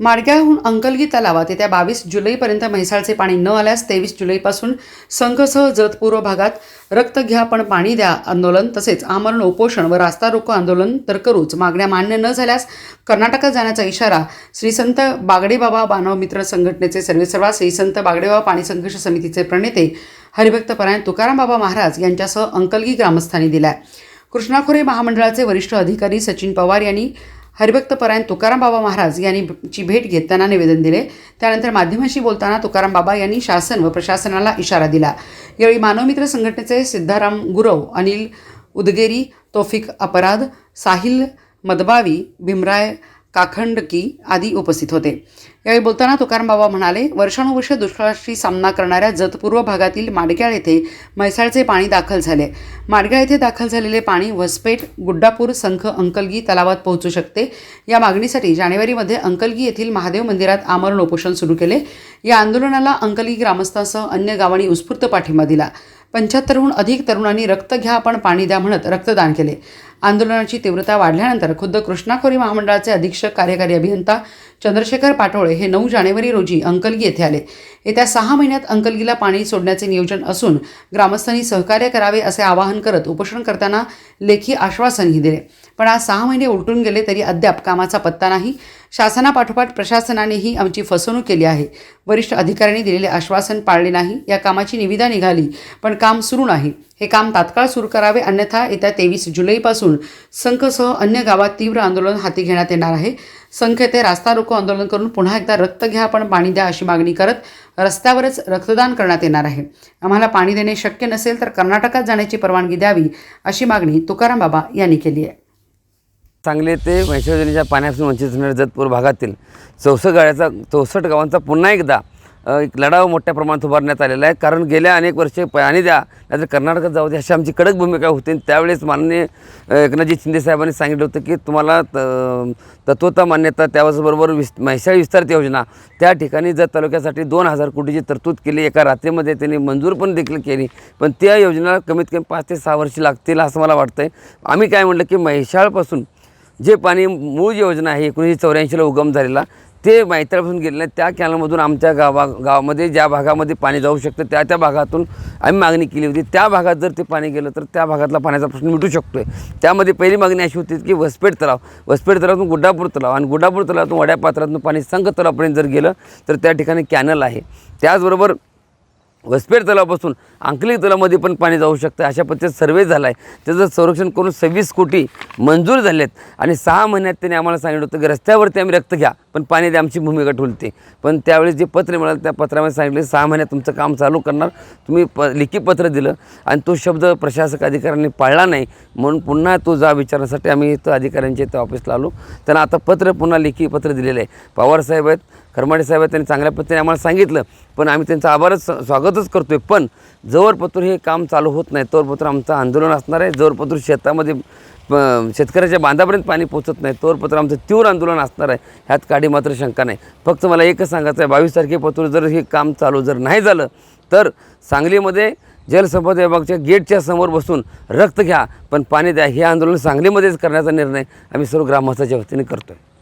माडग्याहून अंकलगी तलावात येत्या बावीस जुलैपर्यंत म्हैसाळचे पाणी न आल्यास तेवीस जुलैपासून संघसह जतपूर्व भागात रक्त घ्या पण पाणी द्या आंदोलन तसेच आमरण उपोषण व रास्ता रोको आंदोलन तर करूच मागण्या मान्य न झाल्यास कर्नाटकात जाण्याचा इशारा श्री संत बागडेबाबा बांधव मित्र संघटनेचे सर्वेसर्वा श्री संत बागडेबाबा पाणी संघर्ष समितीचे प्रणेते हरिभक्त परायण तुकाराम बाबा महाराज यांच्यासह अंकलगी ग्रामस्थांनी दिलाय. कृष्णाखोरे महामंडळाचे वरिष्ठ अधिकारी सचिन पवार यांनी हरिभक्त परायण तुकाराम बाबा महाराज यांनी ची भेट घेताना निवेदन दिले. त्यानंतर माध्यमांशी बोलताना तुकाराम बाबा यांनी शासन व प्रशासनाला इशारा दिला. यावेळी मानवमित्र संघटनेचे सिद्धाराम गुरव अनिल उदगेरी तौफिक अपराध साहिल मदबावी भीमराय काखंडकी आदी उपस्थित होते. यावेळी बोलताना तुकाराम बाबा म्हणाले वर्षानुवर्ष दुष्काळाशी सामना करणाऱ्या जतपूर्व भागातील माडग्याळ येथे म्हैसाळचे पाणी दाखल झाले. माडग्याळ येथे दाखल झालेले पाणी वसपेट गुड्डापूर संख अंकलगी तलावात पोहोचू शकते. या मागणीसाठी जानेवारीमध्ये अंकलगी येथील महादेव मंदिरात आमरण उपोषण सुरू केले. या आंदोलनाला अंकलगी ग्रामस्थांसह अन्य गावांनी उत्स्फूर्त पाठिंबा दिला. पंच्याहत्तरहून अधिक तरुणांनी रक्त घ्या आपण पाणी द्या म्हणत रक्तदान केले. आंदोलनाची तीव्रता वाढल्यानंतर खुद्द कृष्णाखोरी महामंडळाचे अधीक्षक कार्यकारी अभियंता चंद्रशेखर पाटोळे हे नऊ जानेवारी रोजी अंकलगी येथे आले. येत्या सहा महिन्यात अंकलगीला पाणी सोडण्याचे नियोजन असून ग्रामस्थांनी सहकार्य करावे असे आवाहन करत उपोषण करताना लेखी आश्वासनही दिले. पण आज सहा महिने उलटून गेले तरी अद्याप कामाचा पत्ता नाही. शासनापाठोपाठ प्रशासनानेही आमची फसवणूक केली आहे. वरिष्ठ अधिकाऱ्यांनी दिलेले आश्वासन पाळले नाही. या कामाची निविदा निघाली पण काम सुरू नाही. हे काम तात्काळ सुरू करावे अन्यथा येत्या तेवीस जुलैपासून संघसह अन्य गावात तीव्र आंदोलन हाती घेण्यात येणार आहे. संघ येथे रास्ता रोको आंदोलन करून पुन्हा एकदा रक्त घ्या पण पाणी द्या अशी मागणी करत रस्त्यावरच रक्तदान करण्यात येणार आहे. आम्हाला पाणी देणे शक्य नसेल तर कर्नाटकात जाण्याची परवानगी द्यावी अशी मागणी तुकाराम बाबा यांनी केली आहे. सांगली ते म्हैसूर योजनेच्या पाण्यापासून वंचित असणाऱ्या जतपूर भागातील चौसष्ट गाड्याचा चौसष्ट गावांचा पुन्हा एकदा एक लढाव मोठ्या प्रमाणात उभारण्यात आलेला आहे. कारण गेल्या अनेक वर्षे पाणी द्या नाहीतर कर्नाटकात जाऊ द्या अशी आमची कडक भूमिका होती. आणि त्यावेळेस माननीय एकनाथजी शिंदे साहेबांनी सांगितलं होतं की तुम्हाला त- तत्वता मान्यता त्याचबरोबर विस म्हैसाळ विस्तारित योजना त्या ठिकाणी जत तालुक्यासाठी दोन हजार कोटीची तरतूद केली. एका रात्रीमध्ये त्यांनी मंजूर पण देखील केली. पण त्या योजनेला कमीत कमी पाच ते सहा वर्षे लागतील असं मला वाटतं आहे आम्ही काय म्हटलं की म्हैसाळपासून जे पाणी मूळ योजना आहे एकोणीसशे चौऱ्याऐंशीला उगम झालेला ते मैत्रापासून गेलेलं आहे. त्या कॅनलमधून आमच्या गावा गावामध्ये ज्या भागामध्ये पाणी जाऊ शकतं त्या त्या भागातून आम्ही मागणी केली होती. त्या भागात जर ते पाणी गेलं तर त्या भागातला पाण्याचा प्रश्न मिटू शकतो आहे त्यामध्ये पहिली मागणी अशी होती की वसपेट तलाव वसपेट तलावातून गुड्डापूर तलाव आणि गुड्डापूर तलावातून वड्या पात्रातून पाणी संघ तलावापर्यंत जर गेलं तर त्या ठिकाणी कॅनल आहे. त्याचबरोबर वसपेट तलावापासून अंकली तलावामध्ये पण पाणी जाऊ शकतं. अशा पद्धतीचा सर्वे झाला आहे त्याचं संरक्षण करून सव्वीस कोटी मंजूर झालेत. आणि सहा महिन्यात त्यांनी आम्हाला सांगितलं होतं की रस्त्यावरती आम्ही रक्त घ्या पण पाणी द्या आमची भूमिका ठुलते पण त्यावेळेस जे पत्र मिळालं त्या पत्रामध्ये सांगितले सहा महिन्यात तुमचं काम चालू करणार. तुम्ही प लिखी पत्र दिलं आणि तो शब्द प्रशासक अधिकाऱ्यांनी पाळला नाही. म्हणून पुन्हा तो जा विचारण्यासाठी आम्ही इथं अधिकाऱ्यांच्या इथं ऑफिसला आलो. त्यांना आता पत्र पुन्हा लेखी पत्र दिलेलं आहे. पवारसाहेब आहेत. करमाडे साहेब त्यांनी चांगल्या पद्धतीने आम्हाला सांगितलं. पण आम्ही त्यांचं आभारच स्वागतच करतो आहे पण जवळपत्र हे काम चालू होत नाही तोवरपत्र आमचं आंदोलन असणार आहे. जवळपत्र शेतामध्ये शेतकऱ्याच्या बांधापर्यंत पाणी पोचत नाही तोवरपत्र आमचं तीव्र आंदोलन असणार आहे. ह्यात काडी मात्र शंका नाही. फक्त मला एकच सांगायचं आहे बावीस तारखेपासून जर हे काम चालू जर नाही झालं तर सांगलीमध्ये जलसंपदा विभागाच्या गेटच्या समोर बसून रक्त घ्या पण पाणी द्या. हे आंदोलन सांगलीमध्येच करण्याचा निर्णय आम्ही सर्व ग्रामस्थाच्या वतीने करतो आहे